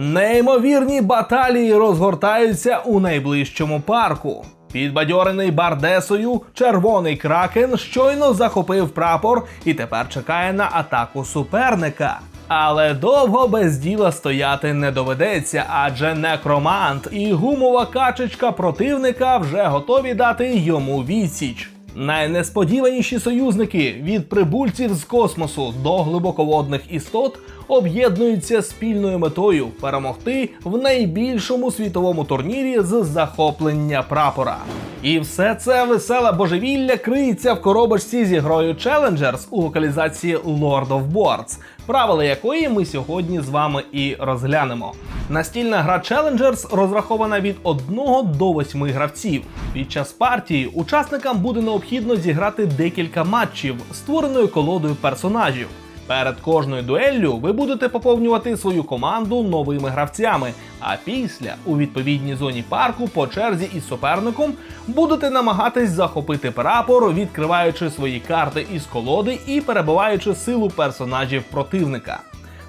Неймовірні баталії розгортаються у найближчому парку. Підбадьорений Бардесою, червоний кракен щойно захопив прапор і тепер чекає на атаку суперника. Але довго без діла стояти не доведеться, адже некромант і гумова качечка противника вже готові дати йому відсіч. Найнесподіваніші союзники від прибульців з космосу до глибоководних істот об'єднуються спільною метою перемогти в найбільшому світовому турнірі з захоплення прапора. І все це веселе божевілля криється в коробочці зі грою Challengers у локалізації Lord of Boards, правила якої ми сьогодні з вами і розглянемо. Настільна гра Challengers розрахована від 1 до 8 гравців. Під час партії учасникам буде необхідно зіграти декілька матчів створеною колодою персонажів. Перед кожною дуеллю ви будете поповнювати свою команду новими гравцями, а після у відповідній зоні парку по черзі із суперником будете намагатись захопити прапор, відкриваючи свої карти із колоди і перебиваючи силу персонажів противника.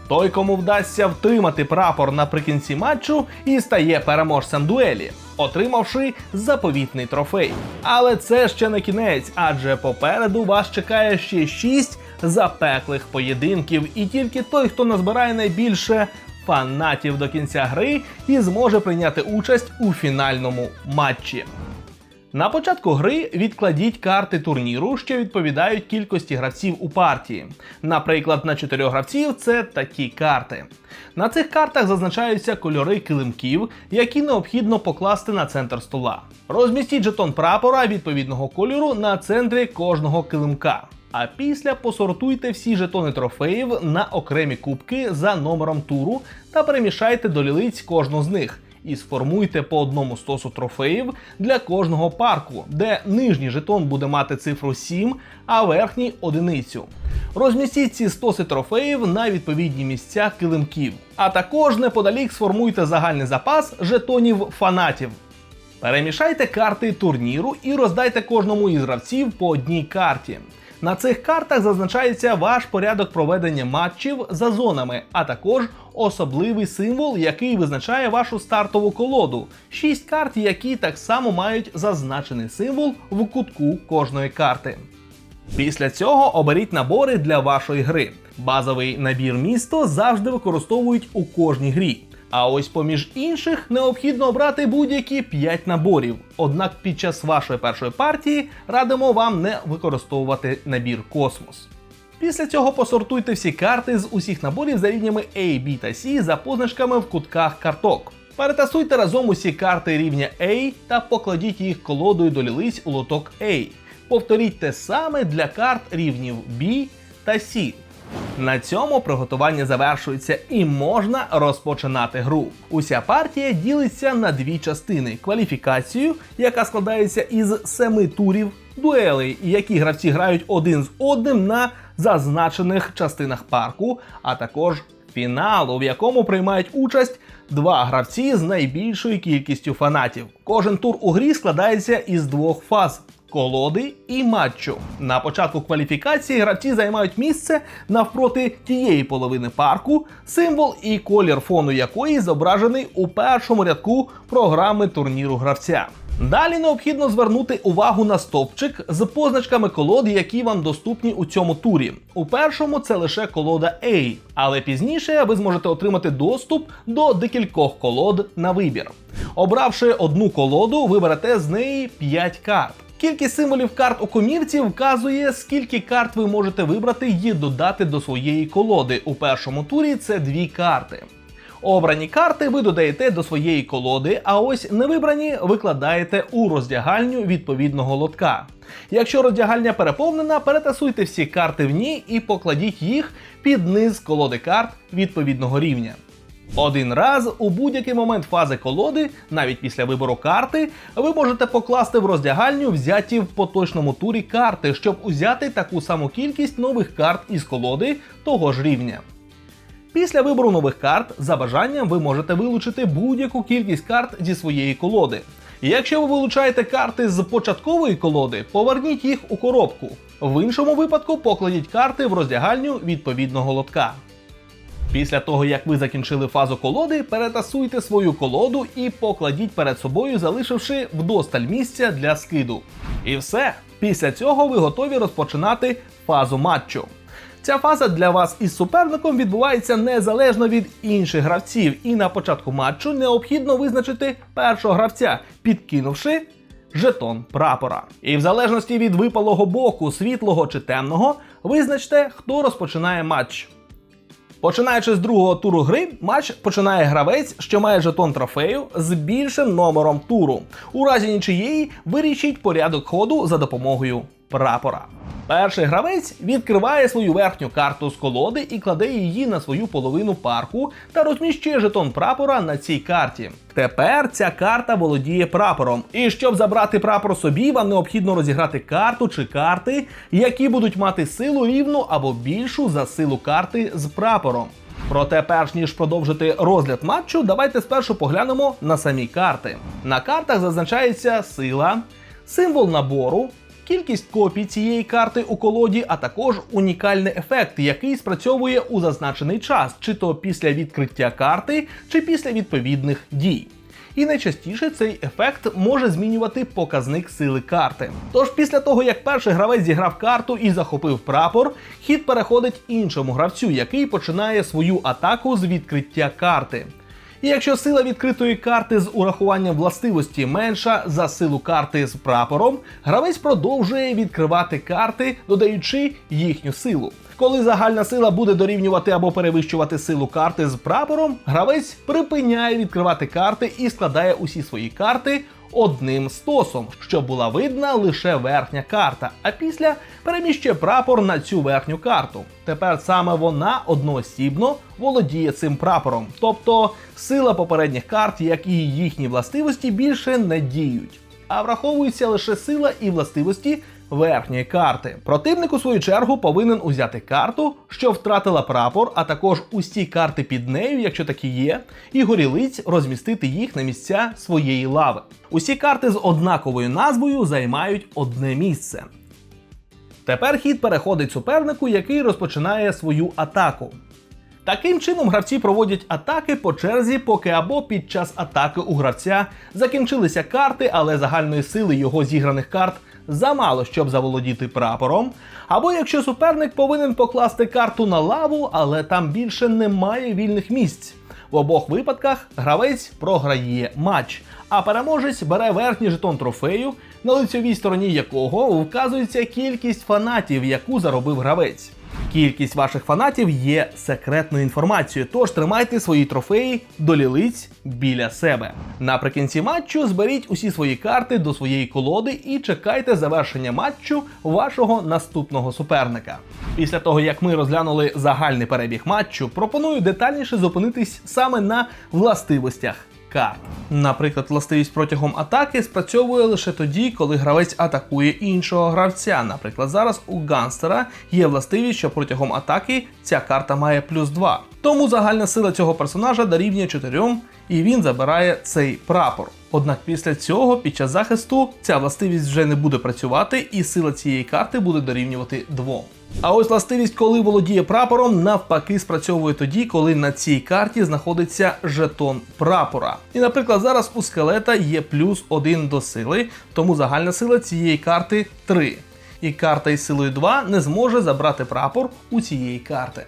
Той, кому вдасться втримати прапор наприкінці матчу, і стає переможцем дуелі, отримавши заповітний трофей. Але це ще не кінець, адже попереду вас чекає ще 6 запеклих поєдинків, і тільки той, хто назбирає найбільше фанатів до кінця гри, і зможе прийняти участь у фінальному матчі. На початку гри відкладіть карти турніру, що відповідають кількості гравців у партії. Наприклад, на 4 гравців це такі карти. На цих картах зазначаються кольори килимків, які необхідно покласти на центр стола. Розмістіть жетон прапора відповідного кольору на центрі кожного килимка. А після посортуйте всі жетони трофеїв на окремі кубки за номером туру та перемішайте до лілиць кожну з них і сформуйте по одному стосу трофеїв для кожного парку, де нижній жетон буде мати цифру 7, а верхній одиницю. Розмістіть ці стоси трофеїв на відповідні місця килимків, а також неподалік сформуйте загальний запас жетонів фанатів. Перемішайте карти турніру і роздайте кожному із гравців по одній карті. На цих картах зазначається ваш порядок проведення матчів за зонами, а також особливий символ, який визначає вашу стартову колоду. Шість карт, які так само мають зазначений символ в кутку кожної карти. Після цього оберіть набори для вашої гри. Базовий набір місто завжди використовують у кожній грі. А ось поміж інших необхідно обрати будь-які 5 наборів. Однак під час вашої першої партії радимо вам не використовувати набір космос. Після цього посортуйте всі карти з усіх наборів за рівнями A, B та C за позначками в кутках карток. Перетасуйте разом усі карти рівня A та покладіть їх колодою до лілиць у лоток A. Повторіть те саме для карт рівнів B та C. На цьому приготування завершується і можна розпочинати гру. Уся партія ділиться на дві частини: кваліфікацію, яка складається із семи турів, дуелей, які гравці грають один з одним на зазначених частинах парку, а також фіналу, в якому приймають участь два гравці з найбільшою кількістю фанатів. Кожен тур у грі складається із двох фаз. Колоди і матчу. На початку кваліфікації гравці займають місце навпроти тієї половини парку, символ і колір фону якої зображений у першому рядку програми турніру гравця. Далі необхідно звернути увагу на стовпчик з позначками колод, які вам доступні у цьому турі. У першому це лише колода A, але пізніше ви зможете отримати доступ до декількох колод на вибір. Обравши одну колоду, ви берете з неї 5 карт. Кількість символів карт у комірці вказує, скільки карт ви можете вибрати і додати до своєї колоди. У першому турі це дві карти. Обрані карти ви додаєте до своєї колоди, а ось невибрані викладаєте у роздягальню відповідного лотка. Якщо роздягальня переповнена, перетасуйте всі карти в ній і покладіть їх під низ колоди карт відповідного рівня. Один раз у будь-який момент фази колоди, навіть після вибору карти, ви можете покласти в роздягальню взяті в поточному турі карти, щоб узяти таку саму кількість нових карт із колоди того ж рівня. Після вибору нових карт, за бажанням, ви можете вилучити будь-яку кількість карт зі своєї колоди. Якщо ви вилучаєте карти з початкової колоди, поверніть їх у коробку. В іншому випадку покладіть карти в роздягальню відповідного лотка. Після того, як ви закінчили фазу колоди, перетасуйте свою колоду і покладіть перед собою, залишивши вдосталь місця для скиду. І все. Після цього ви готові розпочинати фазу матчу. Ця фаза для вас із суперником відбувається незалежно від інших гравців, і на початку матчу необхідно визначити першого гравця, підкинувши жетон прапора. І в залежності від випалого боку, світлого чи темного, визначте, хто розпочинає матч. Починаючи з другого туру гри, матч починає гравець, що має жетон трофею з більшим номером туру. У разі нічиєї вирішіть порядок ходу за допомогою прапора. Перший гравець відкриває свою верхню карту з колоди і кладе її на свою половину парку та розміщує жетон прапора на цій карті. Тепер ця карта володіє прапором. І щоб забрати прапор собі, вам необхідно розіграти карту чи карти, які будуть мати силу рівну або більшу за силу карти з прапором. Проте, перш ніж продовжити розгляд матчу, давайте спершу поглянемо на самі карти. На картах зазначається сила, символ набору, кількість копій цієї карти у колоді, а також унікальний ефект, який спрацьовує у зазначений час, чи то після відкриття карти, чи після відповідних дій. І найчастіше цей ефект може змінювати показник сили карти. Тож після того, як перший гравець зіграв карту і захопив прапор, хід переходить іншому гравцю, який починає свою атаку з відкриття карти. І якщо сила відкритої карти з урахуванням властивості менша за силу карти з прапором, гравець продовжує відкривати карти, додаючи їхню силу. Коли загальна сила буде дорівнювати або перевищувати силу карти з прапором, гравець припиняє відкривати карти і складає усі свої карти одним стосом, що була видна лише верхня карта, а після переміщує прапор на цю верхню карту. Тепер саме вона одноосібно володіє цим прапором, тобто сила попередніх карт, як і їхні властивості, більше не діють, а враховується лише сила і властивості. Верхньої карти. Противник у свою чергу повинен узяти карту, що втратила прапор, а також усі карти під нею, якщо такі є, і горілиць розмістити їх на місця своєї лави. Усі карти з однаковою назвою займають одне місце. Тепер хід переходить супернику, який розпочинає свою атаку. Таким чином, гравці проводять атаки по черзі, поки або під час атаки у гравця закінчилися карти, але загальної сили його зіграних карт замало, щоб заволодіти прапором. Або якщо суперник повинен покласти карту на лаву, але там більше немає вільних місць. В обох випадках гравець програє матч, а переможець бере верхній жетон трофею, на лицьовій стороні якого вказується кількість фанатів, яку заробив гравець. Кількість ваших фанатів є секретною інформацією, тож тримайте свої трофеї до лілиць біля себе. Наприкінці матчу зберіть усі свої карти до своєї колоди і чекайте завершення матчу вашого наступного суперника. Після того, як ми розглянули загальний перебіг матчу, пропоную детальніше зупинитись саме на властивостях карт. Наприклад, властивість протягом атаки спрацьовує лише тоді, коли гравець атакує іншого гравця. Наприклад, зараз у ганстера є властивість, що протягом атаки ця карта має плюс 2. Тому загальна сила цього персонажа дорівнює 4, і він забирає цей прапор. Однак після цього, під час захисту, ця властивість вже не буде працювати, і сила цієї карти буде дорівнювати 2. А ось властивість, коли володіє прапором, навпаки, спрацьовує тоді, коли на цій карті знаходиться жетон прапора. І, наприклад, зараз у скелета є плюс 1 до сили, тому загальна сила цієї карти 3. І карта із силою 2 не зможе забрати прапор у цієї карти.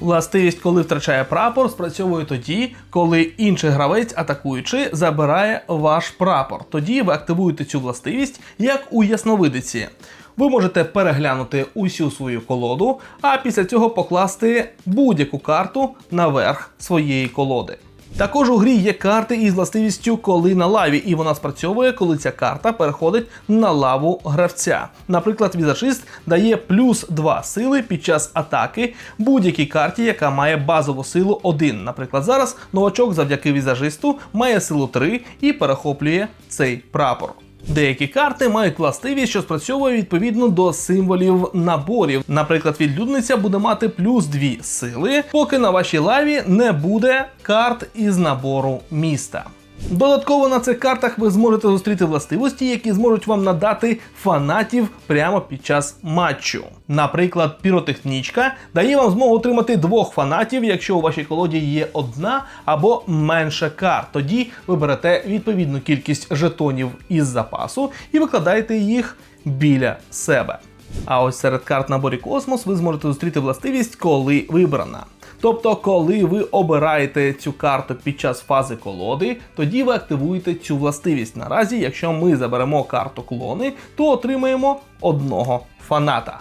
Властивість, коли втрачає прапор, спрацьовує тоді, коли інший гравець, атакуючи, забирає ваш прапор. Тоді ви активуєте цю властивість, як у ясновидиці. Ви можете переглянути усю свою колоду, а після цього покласти будь-яку карту наверх своєї колоди. Також у грі є карти із властивістю коли на лаві, і вона спрацьовує, коли ця карта переходить на лаву гравця. Наприклад, візажист дає плюс 2 сили під час атаки будь-якій карті, яка має базову силу 1. Наприклад, зараз новачок завдяки візажисту має силу 3 і перехоплює цей прапор. Деякі карти мають властивість, що спрацьовує відповідно до символів наборів. Наприклад, відлюдниця буде мати плюс 2 сили, поки на вашій лаві не буде карт із набору міста. Додатково на цих картах ви зможете зустріти властивості, які зможуть вам надати фанатів прямо під час матчу. Наприклад, піротехнічка дає вам змогу отримати двох фанатів, якщо у вашій колоді є одна або менше карт. Тоді ви берете відповідну кількість жетонів із запасу і викладаєте їх біля себе. А ось серед карт наборі Космос ви зможете зустріти властивість, коли вибрана. Тобто, коли ви обираєте цю карту під час фази колоди, тоді ви активуєте цю властивість. Наразі, якщо ми заберемо карту клони, то отримаємо одного фаната.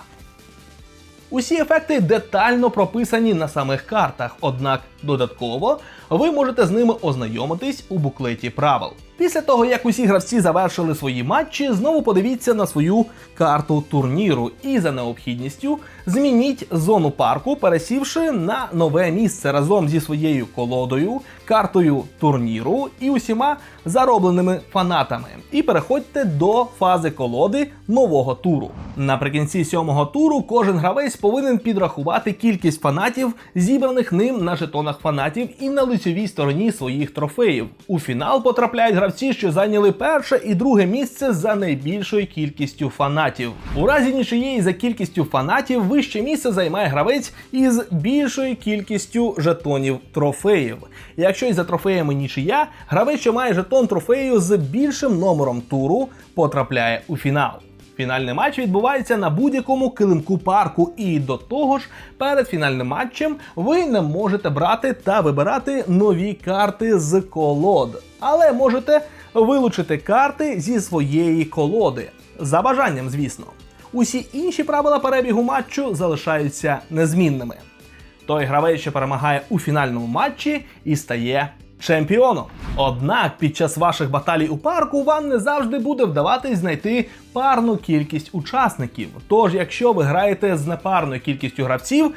Усі ефекти детально прописані на самих картах, однак додатково ви можете з ними ознайомитись у буклеті правил. Після того, як усі гравці завершили свої матчі, знову подивіться на свою карту турніру і за необхідністю змініть зону парку, пересівши на нове місце разом зі своєю колодою, картою турніру і усіма заробленими фанатами. І переходьте до фази колоди нового туру. Наприкінці сьомого туру кожен гравець повинен підрахувати кількість фанатів, зібраних ним на жетонах фанатів і на лицьовій стороні своїх трофеїв. У фінал потрапляють гравці, що зайняли перше і друге місце за найбільшою кількістю фанатів. У разі нічиєї за кількістю фанатів вище місце займає гравець із більшою кількістю жетонів трофеїв. Якщо із за трофеями нічия, гравець, що має жетон трофею з більшим номером туру, потрапляє у фінал. Фінальний матч відбувається на будь-якому килимку парку, і до того ж, перед фінальним матчем ви не можете брати та вибирати нові карти з колод, але можете вилучити карти зі своєї колоди. За бажанням, звісно. Усі інші правила перебігу матчу залишаються незмінними. Той гравець, що перемагає у фінальному матчі і стає чемпіоном. Однак під час ваших баталій у парку вам не завжди буде вдаватись знайти парну кількість учасників. Тож, якщо ви граєте з непарною кількістю гравців,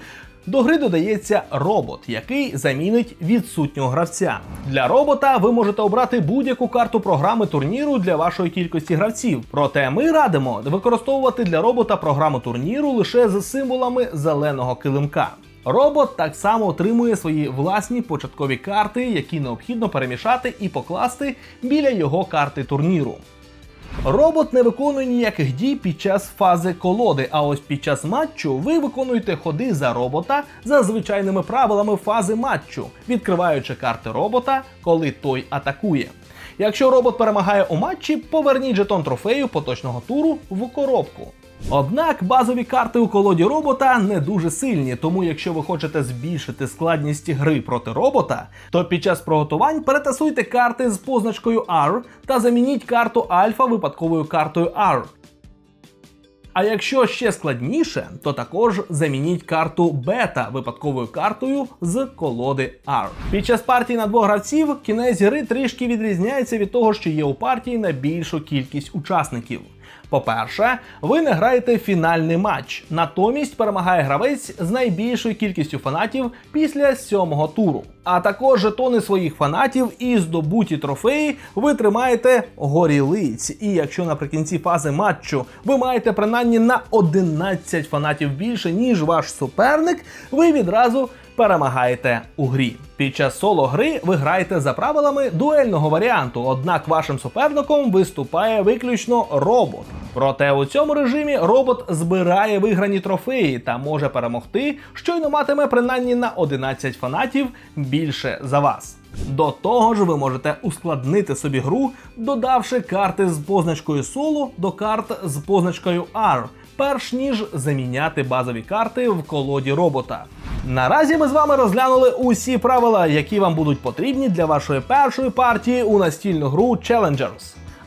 до гри додається робот, який замінить відсутнього гравця. Для робота ви можете обрати будь-яку карту програми турніру для вашої кількості гравців. Проте ми радимо використовувати для робота програму турніру лише з символами зеленого килимка. Робот так само отримує свої власні початкові карти, які необхідно перемішати і покласти біля його карти турніру. Робот не виконує ніяких дій під час фази колоди, а ось під час матчу ви виконуєте ходи за робота за звичайними правилами фази матчу, відкриваючи карти робота, коли той атакує. Якщо робот перемагає у матчі, поверніть жетон трофею поточного туру в коробку. Однак базові карти у колоді робота не дуже сильні, тому якщо ви хочете збільшити складність гри проти робота, то під час приготувань перетасуйте карти з позначкою R та замініть карту альфа випадковою картою R. А якщо ще складніше, то також замініть карту бета випадковою картою з колоди R. Під час партії на двох гравців кінець гри трішки відрізняється від того, що є у партії на більшу кількість учасників. По-перше, ви не граєте фінальний матч, натомість перемагає гравець з найбільшою кількістю фанатів після сьомого туру. А також жетони своїх фанатів і здобуті трофеї ви тримаєте горілиць. І якщо наприкінці фази матчу ви маєте принаймні на 11 фанатів більше, ніж ваш суперник, ви відразу перемагаєте у грі. Під час соло гри ви граєте за правилами дуельного варіанту, однак вашим суперником виступає виключно робот. Проте у цьому режимі робот збирає виграні трофеї та може перемогти, щойно матиме принаймні на 11 фанатів більше за вас. До того ж, ви можете ускладнити собі гру, додавши карти з позначкою соло до карт з позначкою R, перш ніж заміняти базові карти в колоді робота. Наразі ми з вами розглянули усі правила, які вам будуть потрібні для вашої першої партії у настільну гру Challengers.